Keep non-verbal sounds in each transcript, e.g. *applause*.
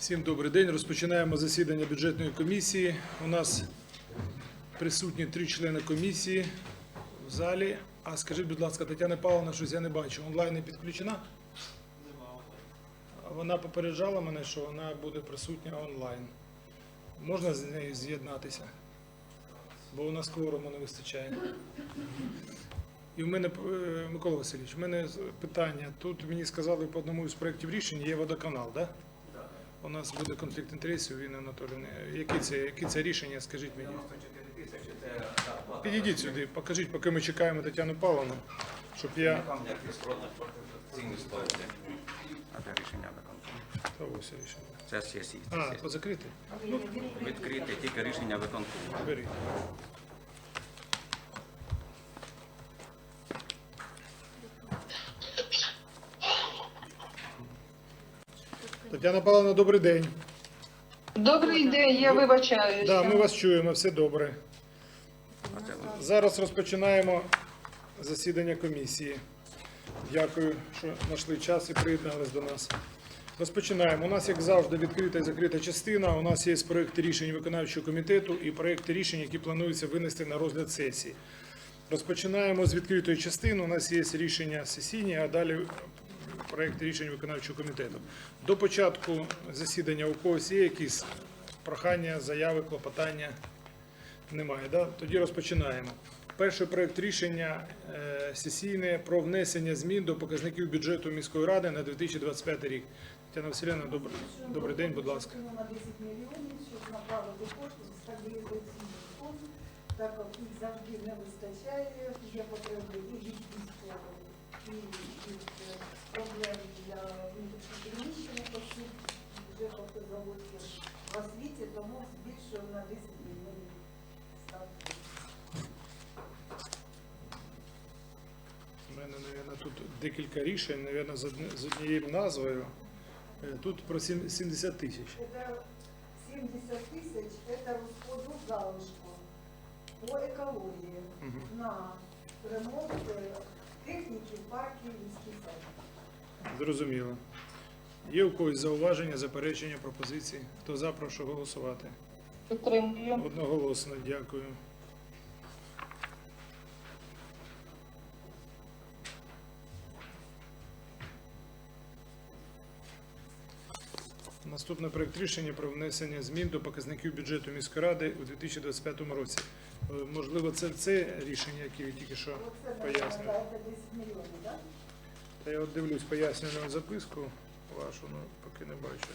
Всім добрий день. Розпочинаємо засідання бюджетної комісії. У нас присутні три члени комісії в залі. А скажіть, будь ласка, Тетяна Павловна, щось я не бачу. Онлайн не підключена? Вона попереджала мене, що вона буде присутня онлайн. Можна з нею з'єднатися? Бо у нас кворуму не вистачає. І в мене, е, Микола Васильович, в мене питання. Тут мені сказали по одному із проєктів рішень є водоканал, так? Да? У нас буде конфлікт інтересів, він Анатолійовна. Які це, які це рішення, скажіть мені? 94 тисячі це зарплата. Підійдіть сюди, покажіть, поки ми чекаємо Тетяну Павловну, щоб я. Та ось рішення. Це сесії. А, то закрити? Відкрите тільки рішення виконкому. Беріть. Тетяна Павловна, добрий день. Добрий день, я вибачаюся. Да, ми вас чуємо, все добре. Зараз розпочинаємо засідання комісії. Дякую, що знайшли час і приєднались до нас. Розпочинаємо. У нас, як завжди, відкрита і закрита частина. У нас є проекти рішень виконавчого комітету і проекти рішень, які планується винести на розгляд сесії. Розпочинаємо з відкритої частини. У нас є рішення сесійні, а далі проекти рішень виконавчого комітету. До початку засідання у когось є якісь прохання, заяви, клопотання. Немає, да? Тоді розпочинаємо. Перший проект рішення е, сесійне про внесення змін до показників бюджету міської ради на 2025 рік. Тетяна Васильівна, добрий, добрий день, будь ласка. на 10 мільйонів, щоб направити кошти в стабілізаційний фонд, так як їх завжди не вистачає, є потреби і від військових, проблем для внутрішньопереміщених осіб, вже автозаводів в освіті, тому збільшуємо на 10 мільйонів ставки. У мене, мабуть, тут декілька рішень, мабуть, з, одни- з однією назвою. Е, Тут про сім- 70 тисяч. Это 70 тысяч, это розподіл залишку по екології Мгм. на ремонт е, техніки в паркі міський. Зрозуміло. Є у когось зауваження, заперечення, пропозиції? Хто за, прошу голосувати. Підтримую. Одноголосно, дякую. Наступний проект рішення про внесення змін до показників бюджету міської ради у 2025 році. Е, Можливо, це це рішення, яке ви тільки що Оце пояснювали. це 10 мільйонів, так? Та я от дивлюсь пояснювальну записку вашу, ну поки не бачу.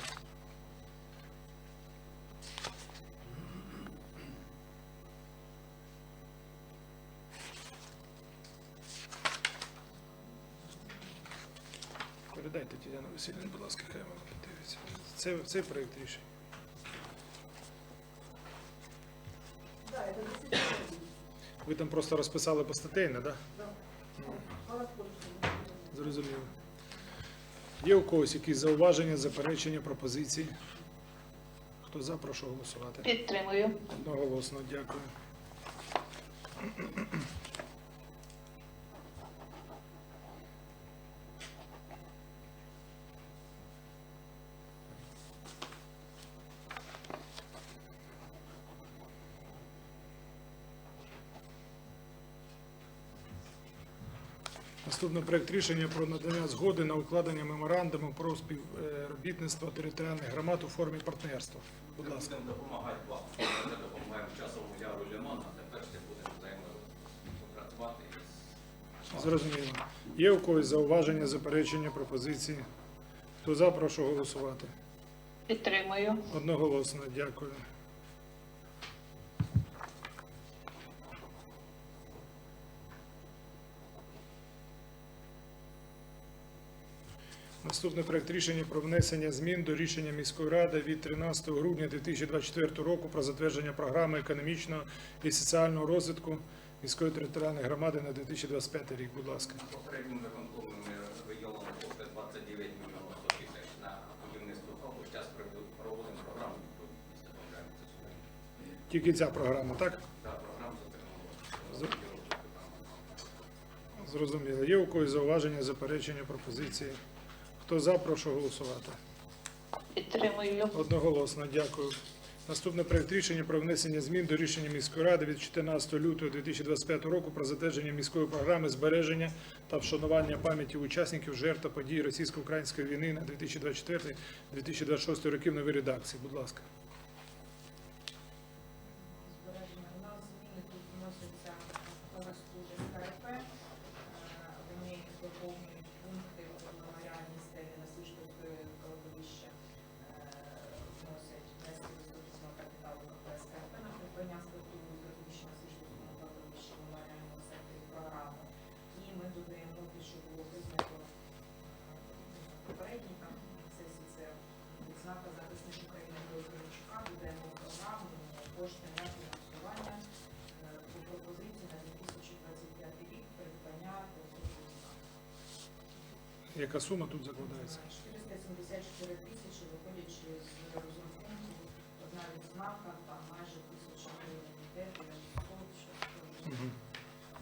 Передайте Тетяну Васильівну, будь ласка, хай вона подивиться. Це, це проєкт рішення. Так, це 10 мільйонів. Ви там просто розписали постатейно, так? Да? Так. Зрозуміло. Є у когось якісь зауваження, заперечення, пропозиції? Хто за, прошу голосувати. Підтримую. Одноголосно, дякую. Наступний проект рішення про надання згоди на укладення меморандуму про співробітництво територіальних громад у формі партнерства. Будь Ми ласка. будемо допомагати вам. Ми допомагаємо часовому яру Лімана, а тепер ще будемо взаємопрацювати Зрозуміло. Є у когось зауваження, заперечення, пропозиції? Хто за, прошу голосувати. Підтримую. Одноголосно, дякую. Наступний проект рішення про внесення змін до рішення міської ради від 13 грудня 2024 року про затвердження програми економічного і соціального розвитку міської територіальної громади на 2025 рік. Будь ласка. попереднім виконкомом ми виділили кошти 29 мільйонів тисяч на будівництво фонду. Зараз проводимо програму. Тільки ця програма, так? Так, програму З- Зрозуміло. Є у когось зауваження, заперечення, пропозиції? Хто за, прошу голосувати. Підтримую. Одноголосно, дякую. Наступне проект рішення про внесення змін до рішення міської ради від 14 лютого 2025 року про затвердження міської програми збереження та вшанування пам'яті учасників жертв та подій російсько-української війни на 2024-2026 роки в новій редакції. Будь ласка. Яка сума тут закладається? 474 тисячі, виходячи з розрахунку, одна відзнака, там майже тисяча гривень йде, 900, що Мгм.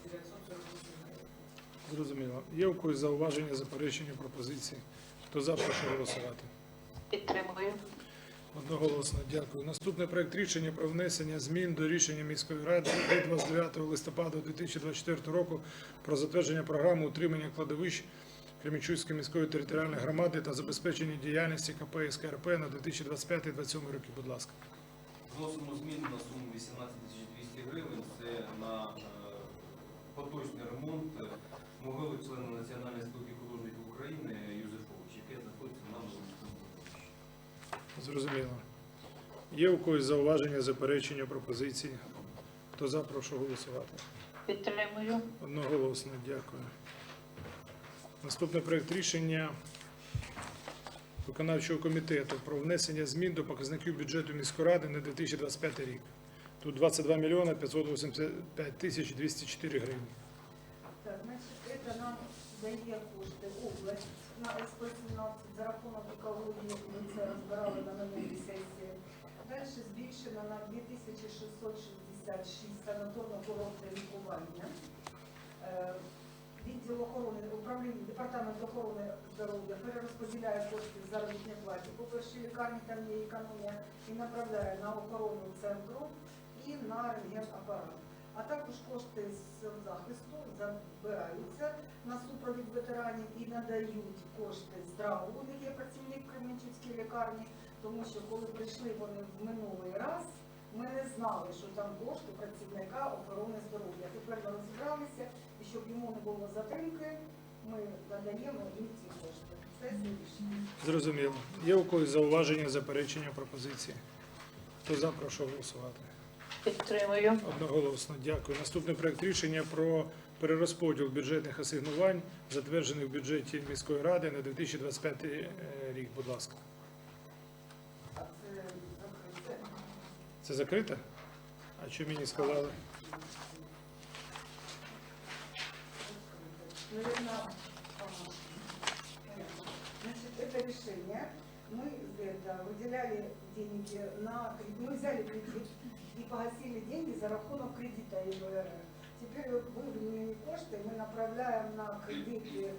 948 гривень. Зрозуміло. Є у когось зауваження, заперечення, пропозиції? Хто за, прошу голосувати. Підтримую. Одноголосно, дякую. Наступний проект рішення про внесення змін до рішення міської ради від 29 листопада 2024 року про затвердження програми утримання кладовищ Кремічуської міської територіальної громади та забезпечення діяльності КП СКРП на 2025-2027 роки. Будь ласка. Вносимо зміни на суму 18 200 гривень. Це на е, поточний ремонт могили члена Національної спілки художників України Юзефович, яке знаходиться на Новоміському. Зрозуміло. Є у когось зауваження, заперечення, пропозиції? Хто за, прошу голосувати. Підтримую. Одноголосно, дякую. Наступний проект рішення виконавчого комітету про внесення змін до показників бюджету міської ради на 2025 рік. Тут 22 мільйони 585 тисяч 204 гривні. Так, значить, це нам дає кошти область на СП-17 за рахунок екології, ми це розбирали на минулій сесії. Далі збільшено на 2666 санаторно-курортне лікування. Відділ охорони, управління, департамент охорони здоров'я перерозподіляє кошти заробітної платі. По першій лікарні там є економія і направляє на охорону центру і на рентген-апарат. А також кошти з захисту забираються на супровід ветеранів і надають кошти здраву. У них є працівник Кременчуцькій лікарні, тому що коли прийшли вони в минулий раз, ми не знали, що там кошти працівника охорони здоров'я. Тепер розібралися, щоб йому не було затримки, ми надаємо їм ці кошти. Це рішення. Зрозуміло. Є у когось зауваження, заперечення, пропозиції? Хто за, прошу голосувати. Підтримую. Одноголосно, дякую. Наступний проект рішення про перерозподіл бюджетних асигнувань, затверджених в бюджеті міської ради на 2025 рік. Будь ласка. А це закрите. Це закрите? А що мені сказали? Наверное, ага. Понятно. Значит, это решение. Мы это, выделяли деньги на кредит. Мы взяли кредит и погасили деньги за рахунок кредита ЕВР. Теперь вот выведенные кошти мы направляем на кредити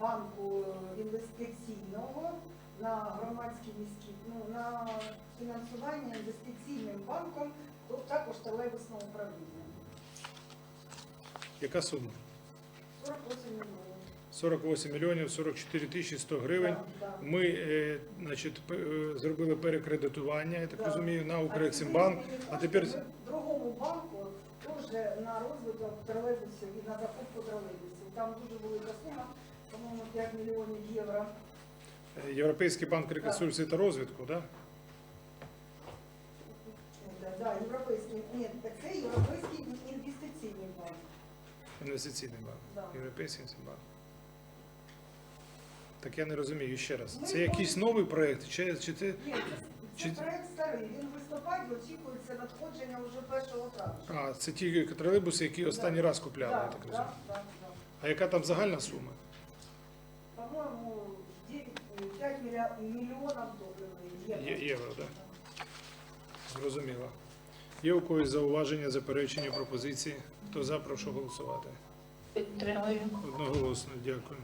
банку інвестиційного, на громадські міські, ну, на фінансування інвестиційним банком, то також тролейбусного управління. Яка сума? 48 мільйонів. 48 мільйонів 44 тисячі 100 гривень. Ми е, значить, п- е, зробили перекредитування, я так розумію, на Укрексімбанк. А тепер другому банку теж на розвиток тролейбусів і на закупку тролейбусів. Там дуже велика сума, по-моєму, 5 мільйонів євро. е, Європейський банк реконструкції та розвитку, да? Да, да, європейський, ні, це європейський. Інвестиційний банк. Європейський банк. Так я не розумію ще раз. Це якийсь новий проект? Чи, чи це Ні, це, Чи- це проект старий. Він в листопаді очікується надходження вже першого травня. а, це ті тролейбуси, які останній раз купляли, я так розумію. да, да. А яка там загальна сума? По-моєму, 9, 5 мільйонів доларів. Є- євро, так? Зрозуміло. Є у когось зауваження, заперечення, пропозиції? Хто за, прошу голосувати. Підтримую. Одноголосно, дякую.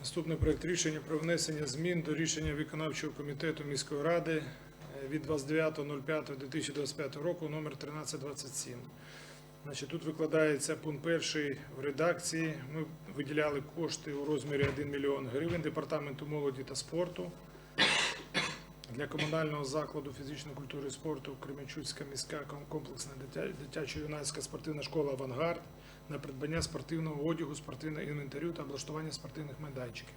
Наступний проект рішення про внесення змін до рішення виконавчого комітету міської ради від 29.05.2025 року номер 1327 Значить, тут викладається пункт перший в редакції. Ми виділяли кошти у розмірі 1 мільйон гривень Департаменту молоді та спорту для комунального закладу фізичної культури і спорту Кременчуцька міська комплексна дитячо-юнацька спортивна школа Авангард на придбання спортивного одягу, спортивного інвентарю та облаштування спортивних майданчиків.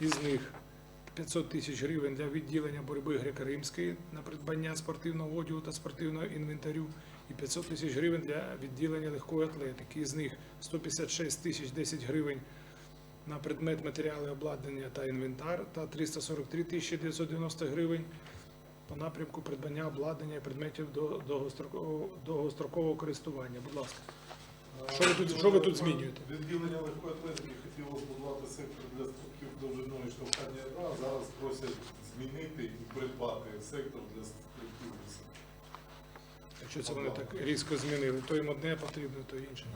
Із них 500 тисяч гривень для відділення боротьби греко-римської на придбання спортивного одягу та спортивного інвентарю і 500 тисяч гривень для відділення легкої атлетики. Із них 156 тисяч 10 гривень на предмет матеріали обладнання та інвентар та 343 тисячі 990 гривень по напрямку придбання обладнання і предметів до довгострокового, довгострокового користування. Будь ласка. Що ви тут- що ви тут змінюєте? Відділення легкої атлетики хотіло збудувати сектор для стрибків довжиною і штовхання ядра, а зараз просять змінити і придбати сектор для стрибків висоти. Якщо це вони так різко змінили, то їм одне потрібно, то інше.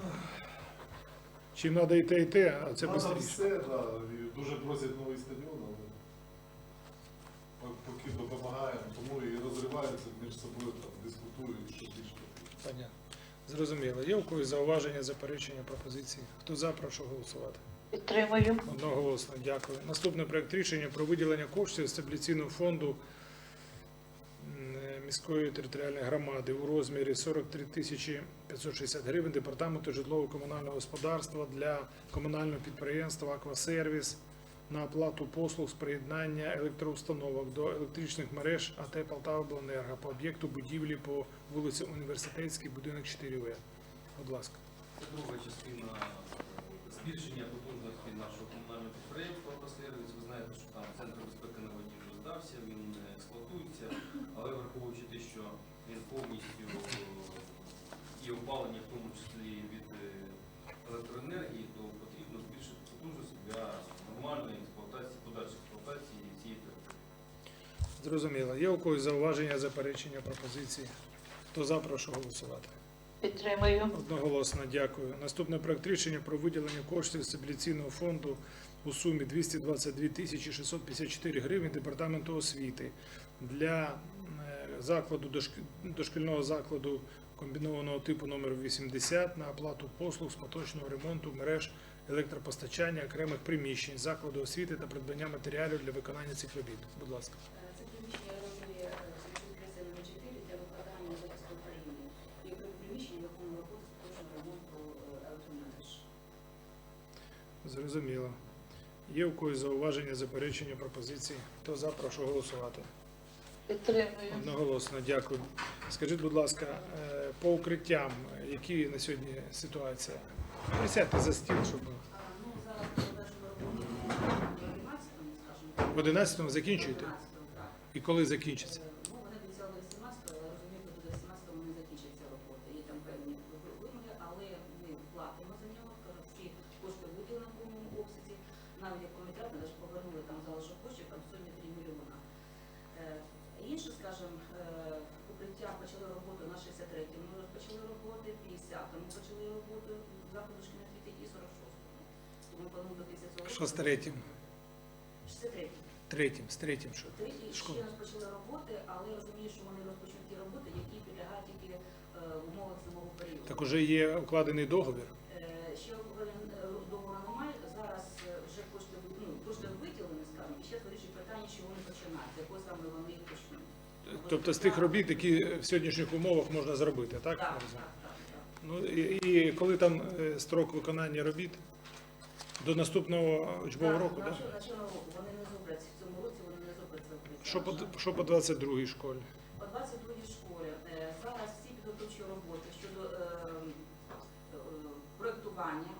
Чим треба і те, і те, а це Надо швидше. все, да, і дуже просять новий стадіон, але по- поки допомагаємо, тому і розриваються між собою, там, дискутують, що більше. Понятно. Зрозуміло. Є у когось зауваження, заперечення, пропозиції? Хто за, прошу голосувати. Підтримую. Одноголосно, дякую. Наступний проект рішення про виділення коштів з стабіляційного фонду е, міської територіальної громади у розмірі 43 тисячі 560 гривень департаменту житлово-комунального господарства для комунального підприємства Аквасервіс на оплату послуг з приєднання електроустановок до електричних мереж АТ Полтавобленерго по об'єкту будівлі по вулиці Університетській, будинок 4В. Будь ласка. Це друга частина збільшення потужності нашого комунального підприємства «Автосервіс». Ви знаєте, що там центр безпеки на воді вже здався, він не експлуатується, але враховуючи те, що він повністю е, і опалення, в тому числі від е, електроенергії, то потрібно збільшити потужність для нормальної Зрозуміло. Є у когось зауваження, заперечення, пропозиції? Хто за, прошу голосувати. Підтримую. Одноголосно дякую. Наступний проект рішення про виділення коштів стабіляційного фонду у сумі 222 тисячі 654 гривень департаменту освіти для е, закладу дошк- дошкільного закладу комбінованого типу номер 80 на оплату послуг з поточного ремонту мереж електропостачання окремих приміщень закладу освіти та придбання матеріалів для виконання цих робіт. Будь ласка. Це приміщення розмірі креси номер 4 для викладання захисту України. І окрім приміщення виконує роботу з поточного ремонту е, електромереж. Зрозуміло. Є у когось зауваження, заперечення, пропозиції? Хто за, прошу голосувати. Підтримую. Одноголосно, дякую. Скажіть, будь ласка, е, по укриттям, які на сьогодні ситуація? Присядьте за стіл, щоб в 11-му, скажімо. в 11-му закінчуєте? 11-му, так. І коли закінчиться? До кінця цього Що з третім? 63-м. Третім, з третім що? Треті Школа. ще розпочали роботи, але я розумію, що вони розпочнуть ті роботи, які підлягають тільки е, в умовах зимового періоду. Так уже є укладений договір. Е, Ще е, договору немає. Зараз е, вже кошти ну, кошти виділені, скажімо, і ще вирішують питання, що вони починають, з якої саме вони їх почнуть. Тобто з тих робіт, які в сьогоднішніх умовах можна зробити, так? Так, так, так, так. Ну, і, і коли там е, строк виконання робіт? До наступного учбового року, так? на року вони не зроблять в цьому році, вони не зроблять це укриття. Що по, що по 22-й школі? По 22 школі е, зараз всі підготовчі роботи щодо е, е, проєктування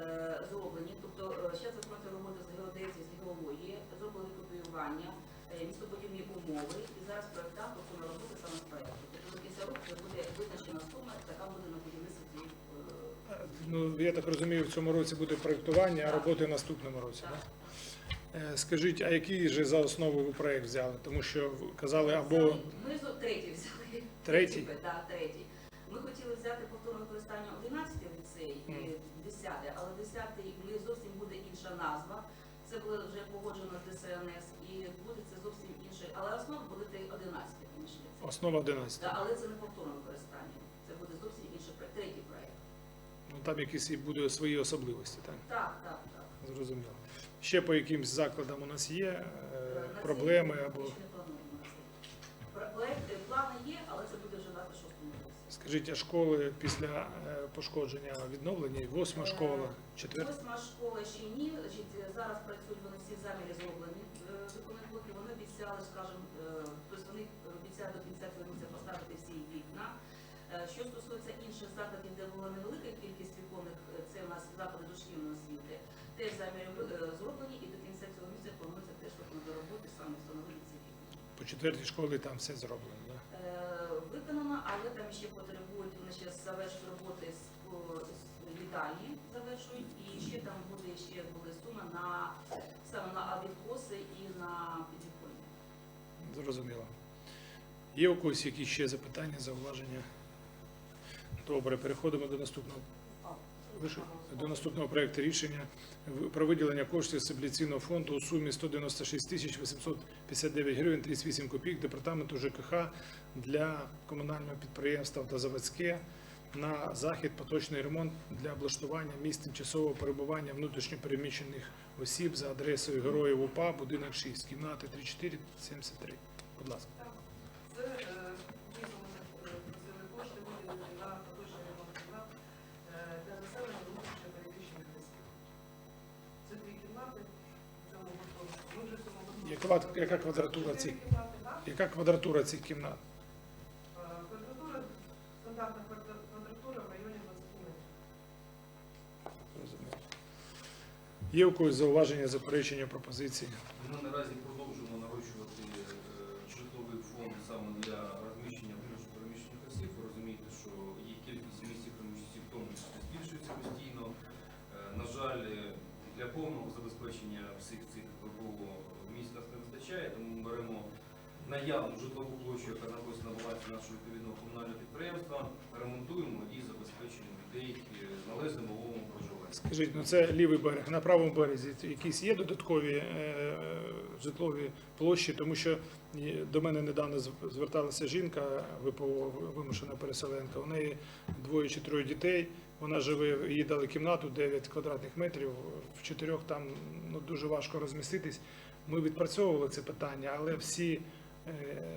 е, зроблені. Тобто зараз виконуються роботи з геодезії, з геології, зробили копіювання, е, містобудівні умови, і зараз проєктант виконує роботи саме з проєкту. Тобто до кінця року буде визначена сума, яка буде на Ну, я так розумію, в цьому році буде проєктування, а роботи в наступному році, так? Е, Скажіть, а який же за основу ви проєкт взяли? Тому що казали або Ми третій взяли. Третій? Так, третій. Ми хотіли взяти повторне використання 11 ліцей і 10, але 10 ми зовсім буде інша назва. Це було вже погоджено з ДСНС і буде це зовсім інше. Але основа буде 11 приміщення. Це- Основа 11. Да, але це не повторне використання. Це буде зовсім інший третій проект. Ну, там якісь і будуть свої особливості, так? Так, так, так. Зрозуміло. Ще по якимсь закладам у нас є е, проблеми або. ми ще не плануємо на цей рік. Про- Проект, е, плани є, але це буде вже в 26-му році. Скажіть, а школи після е, пошкодження відновлені? Восьма школа, четверта? Восьма школа ще ні. Е, зараз працюють вони всі заміри зроблені е, законних. Вони обіцяли, скажімо, е, тобто вони обіцяють до кінця цього поставити всі вікна. Е, Що стосується інших закладів, де була невелика теж заміри е, зроблені і до кінця цього місяця планується теж виконати роботи саме встановити ці вікна. По четвертій школі там все зроблено. Да? Е, Виконано, але там ще потребують, вони ще завершують роботи з, з їдальні, завершують, і ще там буде ще буде сума на саме на авікоси і на підвіконня. Зрозуміло. Є у когось якісь ще запитання, зауваження? Добре, переходимо до наступного. До наступного проекту рішення про виділення коштів стабіляційного фонду у сумі 196 тисяч 859 гривень 38 копійок департаменту ЖКХ для комунального підприємства «Автозаводське» на захід поточний ремонт для облаштування місць тимчасового перебування внутрішньопереміщених осіб за адресою Героїв УПА, будинок 6, кімнати 3473. Будь ласка. Яка, яка квадратура цих яка квадратура цих кімнат? Квадратура, стандартна квадратура в районі 20 метрів. Є у когось зауваження, заперечення, пропозиції? Ми наразі вистачає, тому ми беремо наявну житлову площу, яка знаходиться на балансі нашого відповідного комунального підприємства, ремонтуємо і забезпечуємо людей е, належним умовам проживання. Скажіть, ну це лівий берег. На правому березі якісь є додаткові е, житлові площі, тому що е, до мене недавно зверталася жінка, ВПО вимушена переселенка. У неї двоє чи троє дітей. Вона живе, їй дали кімнату 9 квадратних метрів. В чотирьох там ну, дуже важко розміститись. Ми відпрацьовували це питання, але всі. е,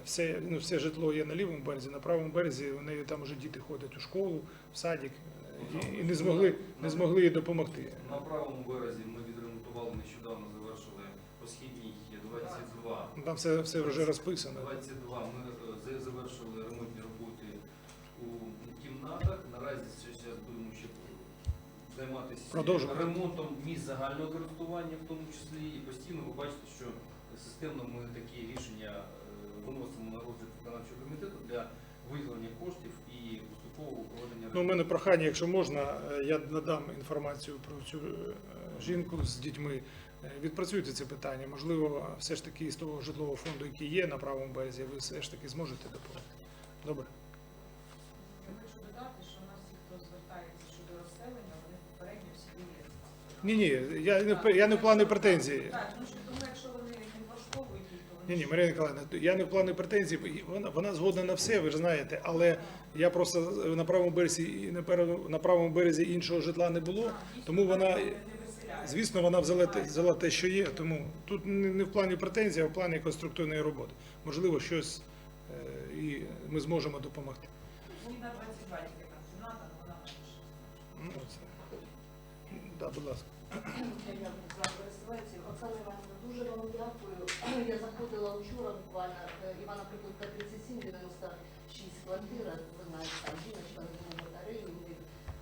Все, ну, все житло є на лівому березі, на правому березі у неї там вже діти ходять у школу, в садик і, і не змогли не змогли їй допомогти. На правому березі ми відремонтували нещодавно, завершили посхідній 22. Ну, Там все, все вже розписано. 22 ми е, завершили ремонтні роботи у кімнатах. Наразі займатися ремонтом місць загального користування, в тому числі і постійно ви бачите, що системно ми такі рішення е, виносимо на розгляд виконавчого комітету для виділення коштів і поступового проведення Ну, у мене прохання, якщо можна, е, я надам інформацію про цю е, жінку з дітьми. Відпрацюйте це питання. Можливо, все ж таки з того житлового фонду, який є на правому березі, ви все ж таки зможете допомогти. Добре. Ні, ні, я не в я не в плані претензії. Так, тому якщо вони не влаштовують, то Ні, ні, Марія Ніколаївна, я не в плані претензій, вона, вона згодна на все, ви ж знаєте, але я просто на правому березі і на, пер- на правому березі іншого житла не було, тому вона, звісно, вона взяла, те- взяла те, що є. Тому тут не не в плані претензій, а в плані конструктивної роботи. Можливо, щось е, і ми зможемо допомогти. вони на Да, будь ласка. Оксана Іванівна, дуже вам дякую. *clears throat* Я заходила вчора буквально, е, Івана Прикутка 37, 96 квартира, ви знаєте, там жіночка батареї,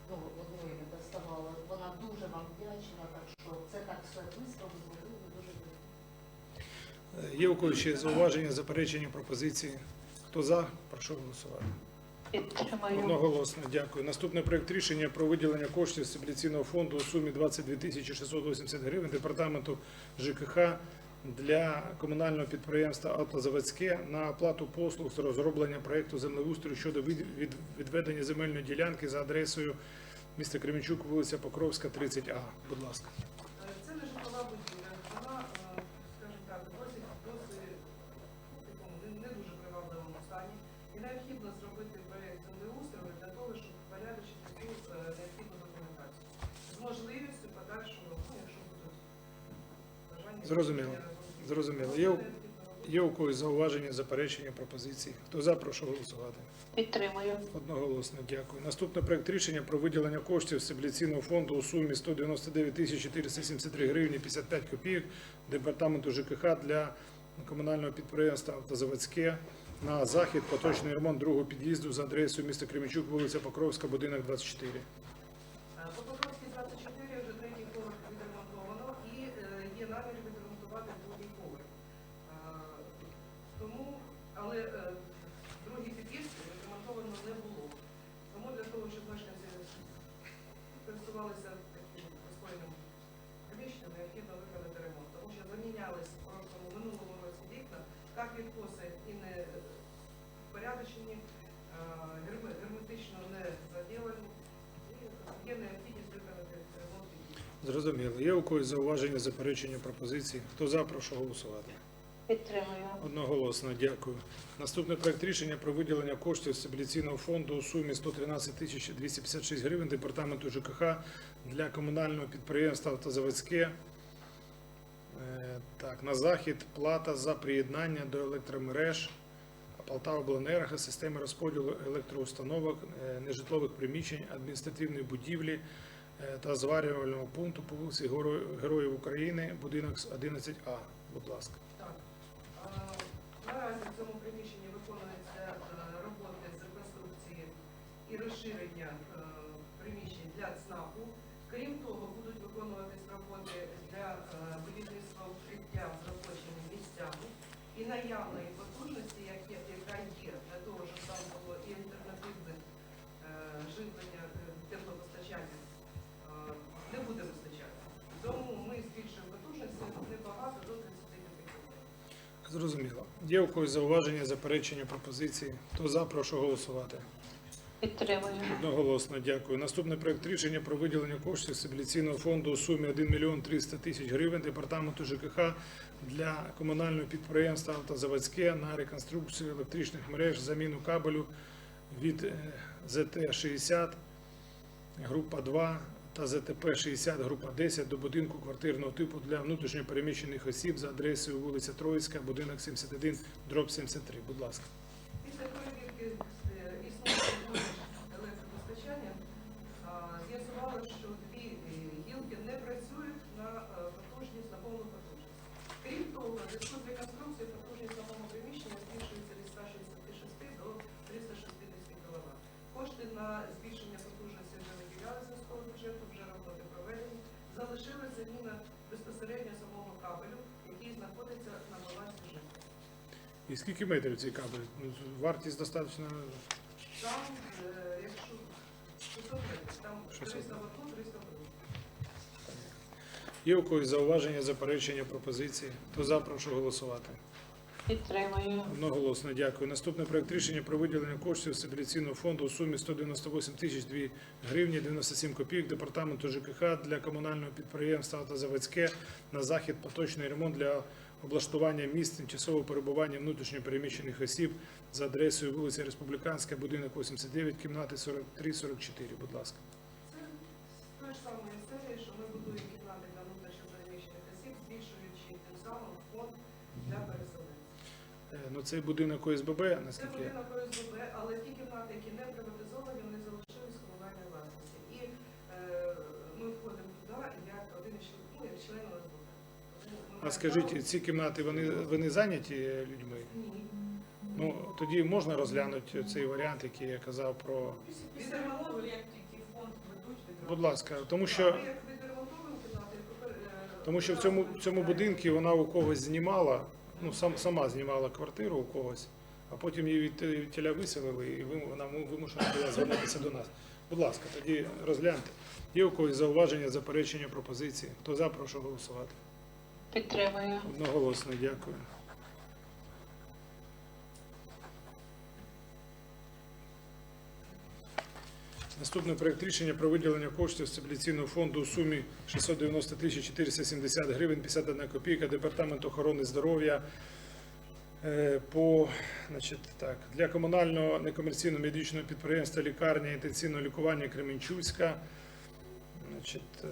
ну, одної не доставала. Вона дуже вам вдячна, так що це так все швидко, ви зробили, дуже дякую. Е, Є у когось ще зауваження, заперечення, пропозиції? Хто за? Прошу голосувати. Одноголосно, дякую. Наступний проект рішення про виділення коштів з стабіляційного фонду у сумі 22 тисячі 680 гривень департаменту ЖКХ для комунального підприємства «Автозаводське» на оплату послуг з розроблення проекту землеустрою щодо від- відведення земельної ділянки за адресою міста Кременчук, вулиця Покровська, 30А. Будь ласка. Зрозуміло. Зрозуміло. Є, є у когось зауваження, заперечення, пропозиції? Хто за, прошу голосувати. Підтримую. Одноголосно, дякую. Наступний проект рішення про виділення коштів стабіляційного фонду у сумі 199 тисяч 473 гривні 55 копійок департаменту ЖКХ для комунального підприємства «Автозаводське» на захід поточний ремонт другого під'їзду за адресою міста Кременчук, вулиця Покровська, будинок 24. Е, 24 Зрозуміло. Є у когось зауваження, заперечення, пропозиції? Хто за, прошу голосувати. Підтримую. Одноголосно, дякую. Наступний проект рішення про виділення коштів з стабіляційного фонду у сумі 113 тисяч 256 гривень департаменту ЖКХ для комунального підприємства «Автозаводське». Е, Так, на захід плата за приєднання до електромереж Полтавобленерго, системи розподілу електроустановок, е, нежитлових приміщень, адміністративної будівлі та зварювального пункту по вулиці Геро- Героїв України, будинок 11А. Будь ласка. Так. Наразі в цьому приміщенні виконуються е, роботи з реконструкції і розширення Є у когось зауваження, заперечення, пропозиції? Хто за, прошу голосувати. Підтримую. Одноголосно, дякую. Наступний проект рішення про виділення коштів стабіляційного фонду у сумі 1 мільйон 300 тисяч гривень департаменту ЖКХ для комунального підприємства «Автозаводське» на реконструкцію електричних мереж, заміну кабелю від е, ЗТ-60, група 2 та ЗТП-60, група 10 до будинку квартирного типу для внутрішньо переміщених осіб за адресою вулиця Троїцька, будинок 71, дроб 73. Будь ласка. Скільки метрів цей кабель? Вартість достатньо Там, якщо 600 метрів, там 600 300 в одну, 300 в другу. Є у когось зауваження, заперечення, пропозиції? Хто за, прошу голосувати. Підтримую. Одноголосно, дякую. Наступний проект рішення про виділення коштів з стабіляційного фонду у сумі 198 тисяч 2 гривні 97 копійок департаменту ЖКХ для комунального підприємства «Автозаводське» на захід поточний ремонт для облаштування місць тимчасового перебування внутрішньо переміщених осіб за адресою вулиця Республіканська, будинок 89, кімнати 43-44. Будь ласка. Це ж самої серії, що ми будуємо кімнати для внутрішньо переміщених осіб, збільшуючи тим самим фонд для переселенців. Е, Ну, цей будинок ОСББ, Це наскільки я будинок ОСББ, але ті кімнати, які не приватизовані, вони залишились в комунальній власності. І е, ми входимо туди як один із член- ну, як член ОСББ. Тому ми А скажіть, ці кімнати вони, вони зайняті людьми? Ні. Ну тоді можна розглянути цей варіант, який я казав про. Як тільки фонд ведуть, Будь ласка, тому що тому що в цьому в цьому будинку вона у когось знімала, ну сам сама знімала квартиру у когось, а потім її від, від тіля виселили, і вона му- вимушена була звернутися до нас. Будь ласка, тоді розгляньте. Є у когось зауваження, заперечення, пропозиції? Хто за, прошу голосувати. Підтримую. Одноголосно, дякую. Наступний проект рішення про виділення коштів з стабіляційного фонду у сумі 690 тисяч 470 гривень 51 копійка Департамент охорони здоров'я е, по, значить, так, для комунального некомерційного медичного підприємства лікарня інтенсивного лікування Кременчуцька. Значить,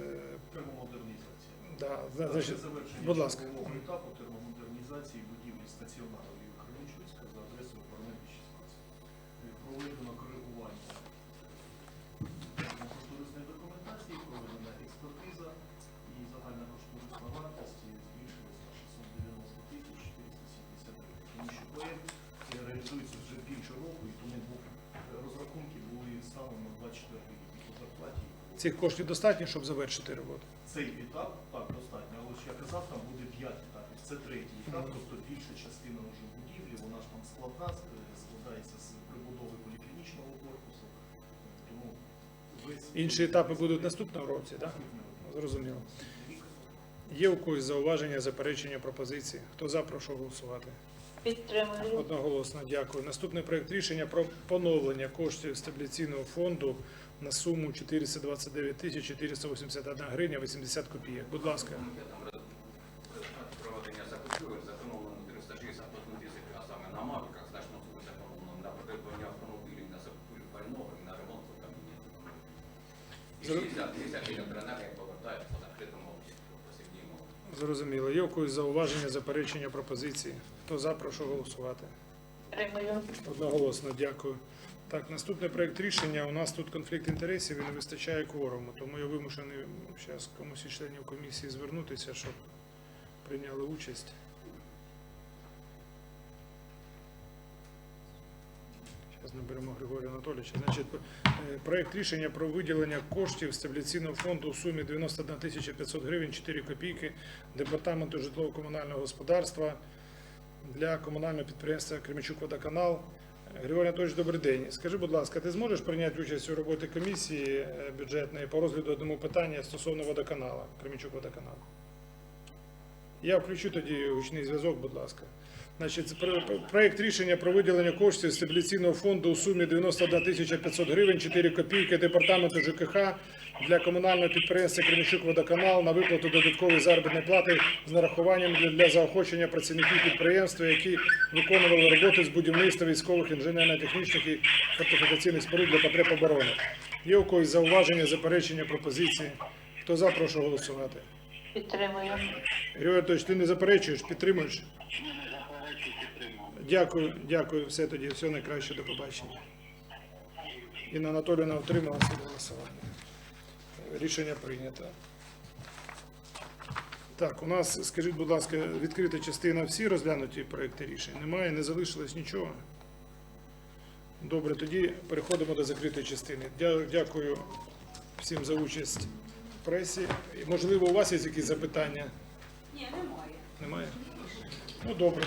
Да, Після значить, завершення будь ласка. етапу термомодернізації будівлі стаціонарної Кременчуцька за адресою Парневі 16. Е, Проведено коригування кошторисної документації, проведена експертиза і загальна кошторисна вартість збільшилась на 690 тисяч 470. Тому що проєкт реалізується вже більше року, і тому розрахунки були станом на 24 Цих коштів достатньо, щоб завершити роботу. цей етап так достатньо, але ж я казав, там буде 5 етапів. Це третій етап, тобто більша частина вже будівлі, вона ж там складна, е, складається з прибудови поліклінічного корпусу. Тому весь Інші етапи будуть наступного році, так? рік. Зрозуміло. Є у когось зауваження, заперечення, пропозиції? Хто за, прошу голосувати. Підтримую. Одноголосно дякую. Наступний проект рішення про поновлення коштів стабіляційного фонду на суму 429 тисяч 481 гривня 80 копійок. Будь ласка. Комітетом роз- роз- проведення закупівель зекономлено 361 тисячу, а саме на мавіках значно суми зекономлено на придбання автомобілів, на закупівлю пального і на ремонт кабінету. І Зр- 60 тисяч електроенергії повертають по закритому обсягу, посібній мові. Зрозуміло. Є у когось зауваження, заперечення, пропозиції? Хто за, прошу голосувати. Підтримую. Одноголосно, дякую. Так, наступний проект рішення. У нас тут конфлікт інтересів і не вистачає кворуму, тому я вимушений зараз комусь із членів комісії звернутися, щоб прийняли участь. Наберемо Григорія Анатолійовича. Значить, е, проект рішення про виділення коштів стабіляційного фонду у сумі 91 тисяча 500 гривень 4 копійки департаменту житлово-комунального господарства для комунального підприємства Кременчук Водоканал. Григорій Анатолійович, добрий день. Скажи, будь ласка, ти зможеш прийняти участь у роботі комісії е, бюджетної по розгляду одному питання стосовно водоканалу, Кременчук Водоканал? Я включу тоді гучний зв'язок, будь ласка. Значить, про- про- проект рішення про виділення коштів стабіляційного фонду у сумі 91 тисяча 500 гривень, 4 копійки департаменту ЖКХ для комунального підприємства Кременчук Водоканал на виплату додаткової заробітної плати з нарахуванням для, для заохочення працівників підприємства, які виконували роботи з будівництва військових інженерно-технічних і фортифікаційних споруд для потреб оборони. Є у когось зауваження, заперечення, пропозиції? Хто за, прошу голосувати. Підтримую. Григорій Анатолійович, ти не заперечуєш, підтримуєш? Дякую, дякую. Все тоді, все найкраще, до побачення. Інна Анатолійовна утрималася від голосування. Рішення прийнято. Так, у нас, скажіть, будь ласка, відкрита частина всі розглянуті проекти рішень? Немає, не залишилось нічого? Добре, тоді переходимо до закритої частини. Дякую всім за участь в пресі. Можливо, у вас є якісь запитання? Ні, немає. Немає? Ну, добре.